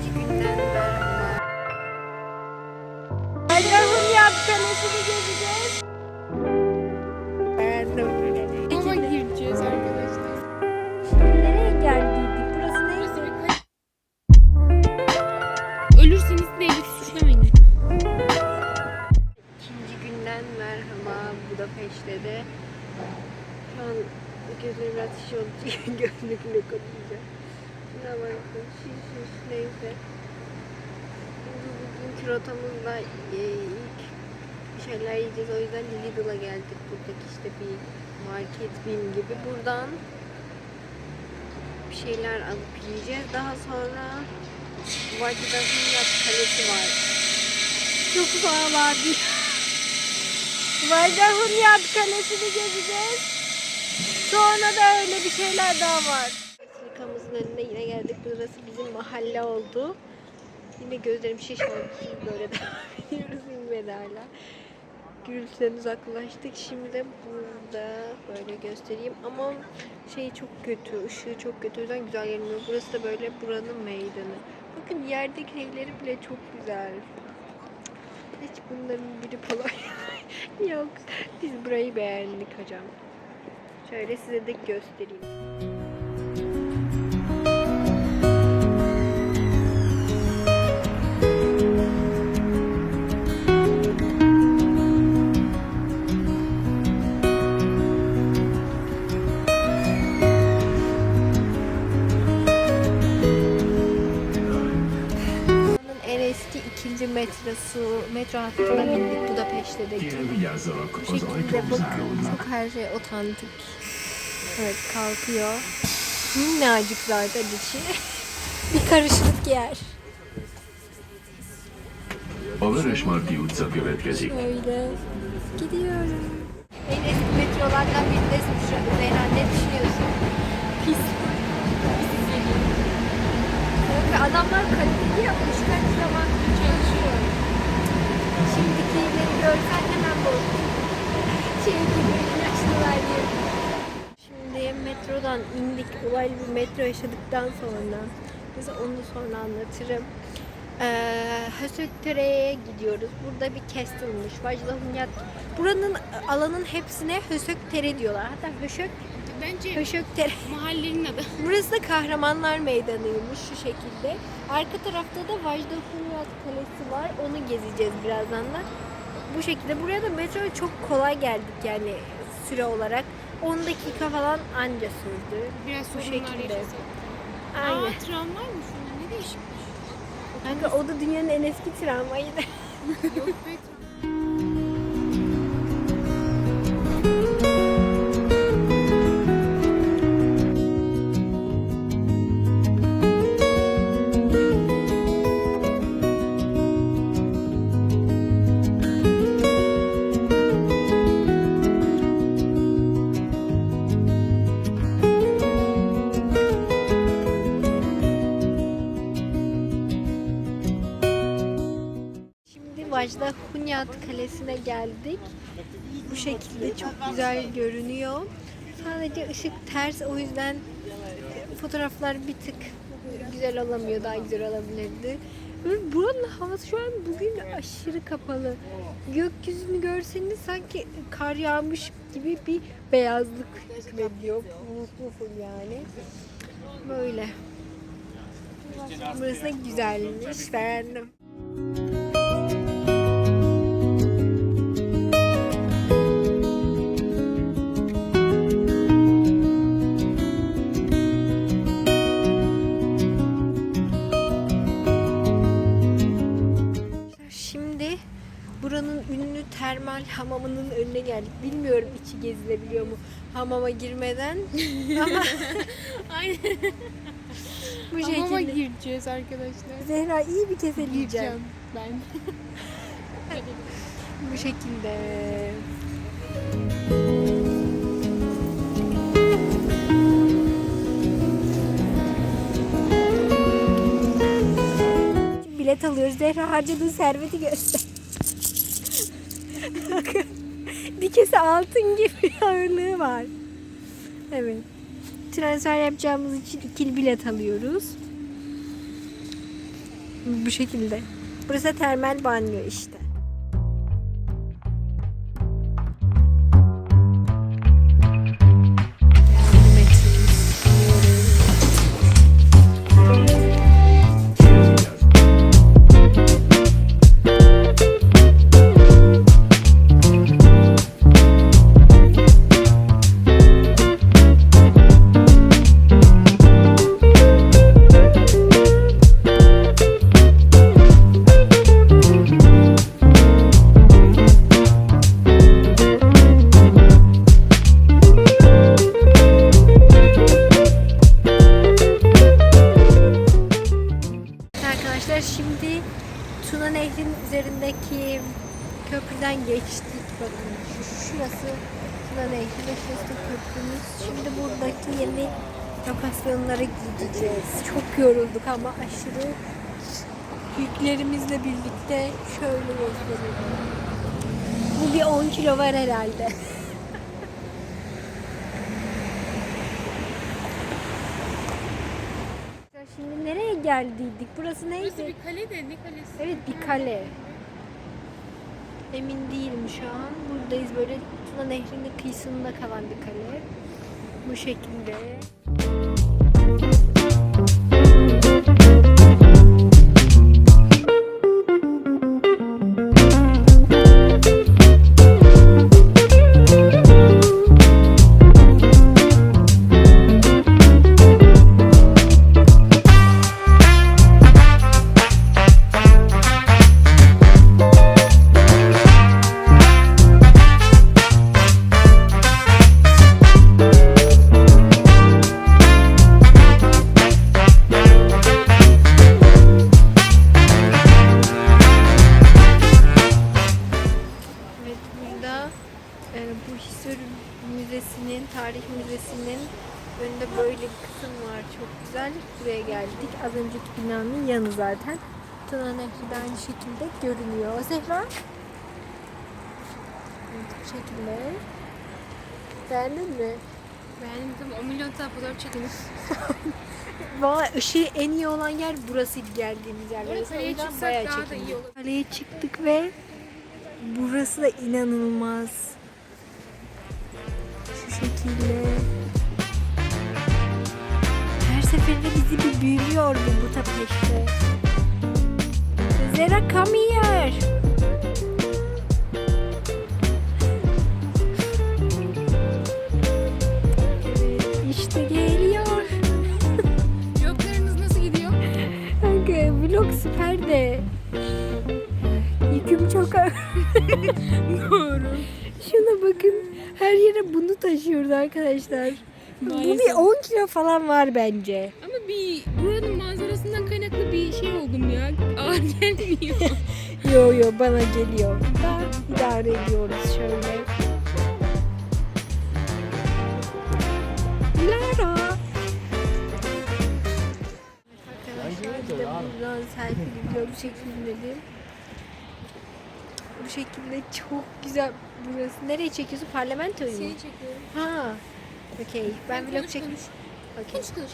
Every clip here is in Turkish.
Günden merhaba. Allah'ın yat kalesini gezeceğiz. Ama gireceğiz arkadaşlar. Nereye geldiydik? Burası neydi? Ölürseniz devleti suçlamayın. İkinci günden merhaba Budapeşte de. Şu an gözlerim biraz şiş olduğu için konuşacağım. Şuna bakın şiş şiş neyse. Bugünkü rotamızda e, ilk bir şeyler yiyeceğiz. O yüzden Lidl'a geldik. Buradaki işte bir market bin gibi. Buradan bir şeyler alıp yiyeceğiz. Daha sonra Vajda Hünyat Kalesi var. Çok pahalı abi. Vajda Hünyat Kalesi'ni gezeceğiz. Sonra da öyle bir şeyler daha var. Önüne yine geldik. Burası bizim mahalle oldu. Yine gözlerim şiş. Biz böyle devam ediyoruz inmedi hala. Gürültüden uzaklaştık. Şimdi de burada böyle göstereyim. Ama şey çok kötü. ışığı çok kötü. O yüzden güzel gelmiyor. Burası da böyle buranın meydanı. Bakın yerdeki evleri bile çok güzel. Hiç bunların biri Polonya yok. Biz burayı beğendik hocam. Şöyle size de göstereyim. Metrosu, metro hattına bindik Budapeşte'deki. Bu şekilde bakın çok her şey otantik. Evet kalkıyor. Minnacık zaten içi. Bir karışık yer. A Vörösmarty utca következik. Öyle. Gidiyorum. En eski metrolardan birindesin şu an. Zehra ne düşünüyorsun? Pis. Kanka adamlar kaliteli yapmış kaç zaman. Şimdikileri görsen hemen bozulur. Şey gibi yaşlılar diye. Şimdi metrodan indik. Olaylı bir metro yaşadıktan sonra. Mesela onu sonra anlatırım. Ee, Hösöktere'ye gidiyoruz. Burada bir castle'mış. Vajda Hunyat. Buranın alanın hepsine Hösöktere diyorlar. Hatta Höşök, Bence Höşöktere. mahallenin adı. Burası da Kahramanlar Meydanı'ymış şu şekilde. Arka tarafta da Vajda Hunyat Kalesi var. Onu gezeceğiz birazdan da. Bu şekilde. Buraya da metro çok kolay geldik yani süre olarak. 10 dakika falan anca sürdü. Biraz Bu şekilde. yaşasın. Aynen. Aa tramvay mı şurada? Ne değişikmiş. Kanka o da dünyanın en eski tramvayı da. Yok be Hunyat Kalesi'ne geldik. Bu şekilde çok güzel görünüyor. Sadece ışık ters o yüzden fotoğraflar bir tık güzel olamıyor. Daha güzel olabilirdi. Ve buranın havası şu an bugün aşırı kapalı. Gökyüzünü görseniz sanki kar yağmış gibi bir beyazlık hükmediyor. Full yani. Böyle. Burası güzelmiş. Beğendim. Hamama girmeden ama Aynen. bu Hamama şekilde. gireceğiz arkadaşlar. Zehra iyi bir keseleyeceğim. Gireceğim ben. Bu şekilde. Bilet alıyoruz. Zehra harcadığı serveti göster. Kese altın gibi ağırlığı var. Evet. Transfer yapacağımız için ikili bilet alıyoruz. Bu şekilde. Burası termal banyo işte. Şurası Tuna Nehri ve şurası köprümüz. Şimdi buradaki yeni lokasyonlara gideceğiz. Çok yorulduk ama aşırı yüklerimizle birlikte şöyle gösterelim. Bu bir 10 kilo var herhalde. Şimdi nereye geldiydik? Burası neydi? Burası bir kale de ne kalesi? Evet bir kale. Emin değilim şu an. Buradayız böyle Tuna Nehri'nin kıyısında kalan bir kale. Bu şekilde. Çok güzel. Buraya geldik. Az önceki binanın yanı zaten. Tuna Nehri de aynı şekilde görünüyor. Zehra? Evet, bu şekilde. Beğendin mi? Beğendim. 10 milyon tane fotoğraf çekilmiş. Valla ışığı en iyi olan yer burasıydı geldiğimiz yer. Burası kaleye çıksak bayağı daha da iyi olur. Kaleye çıktık ve burası da inanılmaz. Şu şekilde. Bizi bir büyülüyordu bu tapeşte. Zera come here. Evet, işte geliyor. Yoklarınız nasıl gidiyor? Kanka vlog süper de yüküm çok ağır. Doğru. Şuna bakın. Her yere bunu taşıyoruz arkadaşlar. Bu bir 10 kilo falan var bence. Ama bir buranın manzarasından kaynaklı bir şey oldum ya. Ağır gelmiyor. Yo yo bana geliyor. Da idare ediyoruz şöyle. Lara. Arkadaşlar bir de buradan selfie video bu şekilde Bu şekilde çok güzel burası. Nereye çekiyorsun? Parlamentoyu mu? Seni çekiyorum. Ha. Okey. Ben vlog konuş, çek. konuş. Konuş konuş.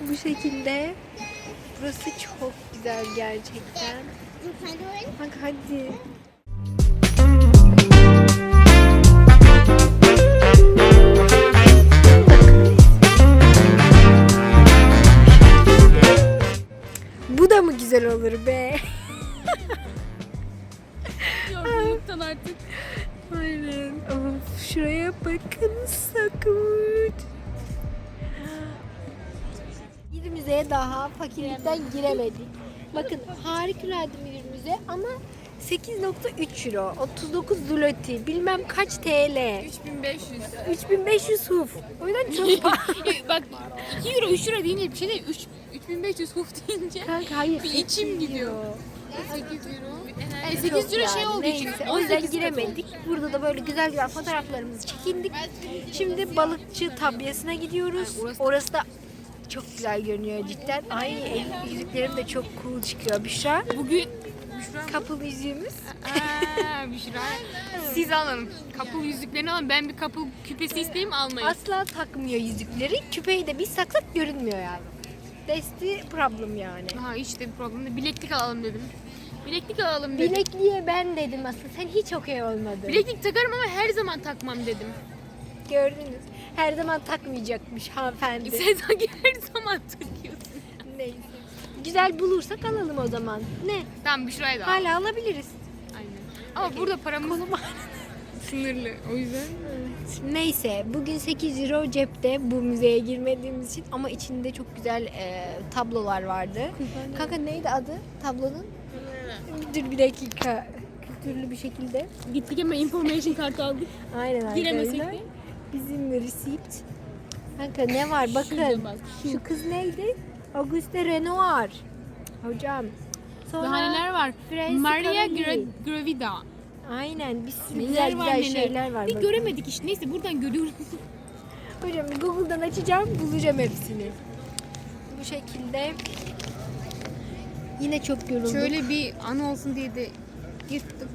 Bu şekilde. Burası çok güzel gerçekten. Bak hadi. Bu da mı güzel olur be? Yorgunluktan artık. Aynen. Of, şuraya bakın sakut. Bir müzeye daha fakirlikten giremedik. Bakın harikulade bir müze ama 8.3 euro, 39 zloty, bilmem kaç TL, 3500. 3500 huf. O yüzden çok pahalı. Bak 2 euro 3 euro deyince bir şey değil. 3 3500 huf deyince Kanka hayır. bir içim gidiyor. Euro. 8 euro. Yani Çok 8 euro şey olduğu için. O yüzden 18 katı giremedik. Burada da böyle güzel güzel fotoğraflarımızı çekindik. Şimdi balıkçı tabyasına gidiyoruz. Orası- da çok güzel görünüyor cidden. Ay el yüzüklerim de çok cool çıkıyor. Büşra. Bugün Couple yüzüğümüz. Aa, Büşra. Siz alın. Kapıl yüzüklerini alın. Ben bir kapıl küpesi isteyeyim almayın. Asla takmıyor yüzükleri. Küpeyi de biz taksak görünmüyor yani. That's the problem yani. Ha işte bir problem değil. Bileklik alalım dedim. Bileklik alalım dedim. Bilekliğe ben dedim aslında. Sen hiç okey olmadın. Bileklik takarım ama her zaman takmam dedim. Gördünüz. Her zaman takmayacakmış hanımefendi. Sen sanki her zaman takıyorsun. Neyse. Güzel bulursak alalım o zaman. Ne? Tamam Büşra'ya da al. Hala alabiliriz. Aynen. Ama burada paramız sınırlı. O yüzden. Neyse bugün 8 euro cepte bu müzeye girmediğimiz için ama içinde çok güzel e, tablolar vardı. Kanka neydi adı tablonun? Dur bir dakika. Kültürlü bir şekilde. Gittik ama information kartı aldık. Aynen Giremesek arkadaşlar. de. Bizim receipt. Kanka ne var bakın. Şurada bak, Şu kız neydi? Auguste Renoir. Hocam. Sonra Daha neler var? Prensi Maria. Gra- Gravida. Aynen bir sürü Neler güzel var güzel neler. şeyler var. Bir bakın. göremedik işte. Neyse buradan görüyoruz. Hocam Google'dan açacağım bulacağım hepsini. Bu şekilde yine çok yorulduk. Şöyle bir anı olsun diye de yırttık.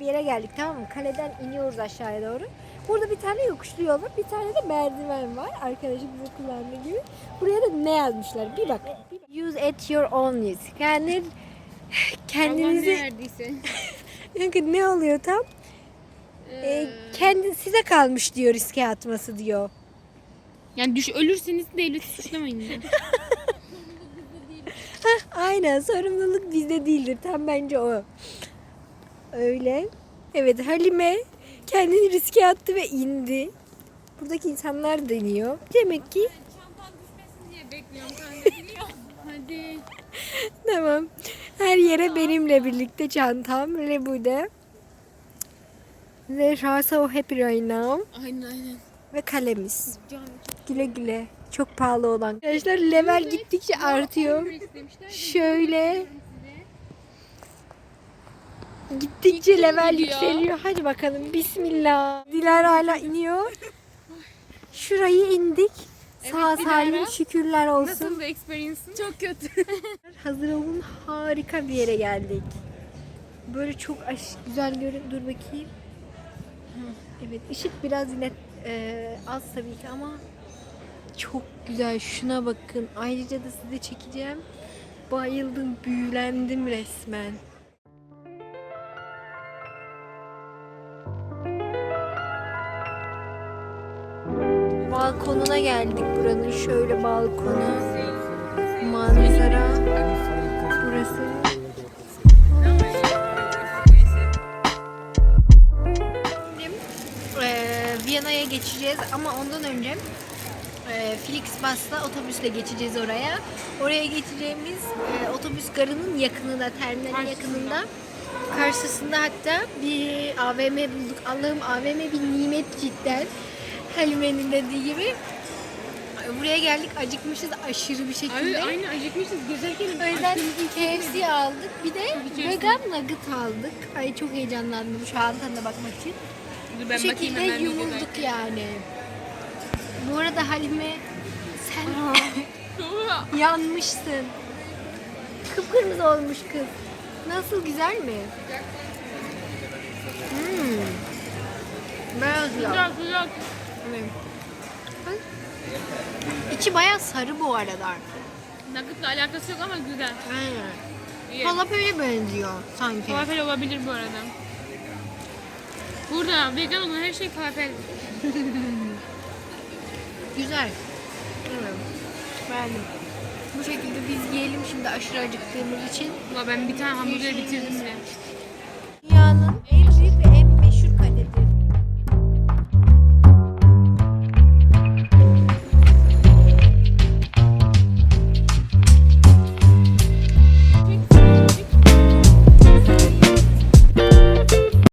bir yere geldik tamam mı? Kaleden iniyoruz aşağıya doğru. Burada bir tane yokuşlu yol var, bir tane de merdiven var. Arkadaşım bize kullandığı gibi. Buraya da ne yazmışlar? Bir bak. Use at your own risk. Yani Allah ne kendinizi... verdiyse. Kanka ne oluyor tam? Ee, kendi size kalmış diyor riske atması diyor. Yani düş ölürseniz devleti suçlamayın. diyor. Aynen sorumluluk bizde değildir. Tam bence o. Öyle. Evet Halime kendini riske attı ve indi. Buradaki insanlar deniyor. Demek ki diye bekliyorum kanka. Hadi. tamam. Her yere benimle birlikte çantam ve burada. Ve Ra so happy right now. Aynen aynen. Ve kalemiz. Güle güle. Çok pahalı olan. Arkadaşlar level gittikçe artıyor. Şöyle gittikçe level yükseliyor. Hadi bakalım. Bismillah. Dilara hala iniyor. Şurayı indik. Sağ Evet, salim şükürler olsun. Nasıl experience'ın? Çok kötü. Hazır olun harika bir yere geldik. Böyle çok aş güzel görün. Dur bakayım. Evet ışık biraz yine e, az tabii ki ama çok güzel. Şuna bakın. Ayrıca da size çekeceğim. Bayıldım, büyülendim resmen. Balkonuna geldik buranın. Şöyle balkonu. Manzara. Burası. Eee, Viyana'ya geçeceğiz ama ondan önce eee Flixbus'la otobüsle geçeceğiz oraya. Oraya geçeceğimiz eee, otobüs garının yakınında, terminalin yakınında. Karşısında hatta bir AVM bulduk. Allah'ım AVM bir nimet cidden. Halime'nin dediği gibi. Buraya geldik acıkmışız aşırı bir şekilde. Abi aynı acıkmışız. Gezerken O yüzden KFC aldık. Bir de içerisinde- vegan nugget aldık. Ay çok heyecanlandım şu an tadına bakmak için. Dur Bu ben bakayım şekilde hemen yumulduk yani. Bu arada Halime sen yanmışsın. Kıpkırmızı olmuş kız. Nasıl güzel mi? Hmm. Beyaz. Evet. Bak. İçi bayağı sarı bu arada. Nugget'la alakası yok ama güzel. Aynen. İyi. Falafel'e benziyor sanki. Falafel olabilir bu arada. Burada vegan olan her şey falafel. Güzel. Evet. Beğendim. Bu şekilde biz yiyelim şimdi aşırı acıktığımız için. Ulan ben bir tane hamburger bitirdim bile.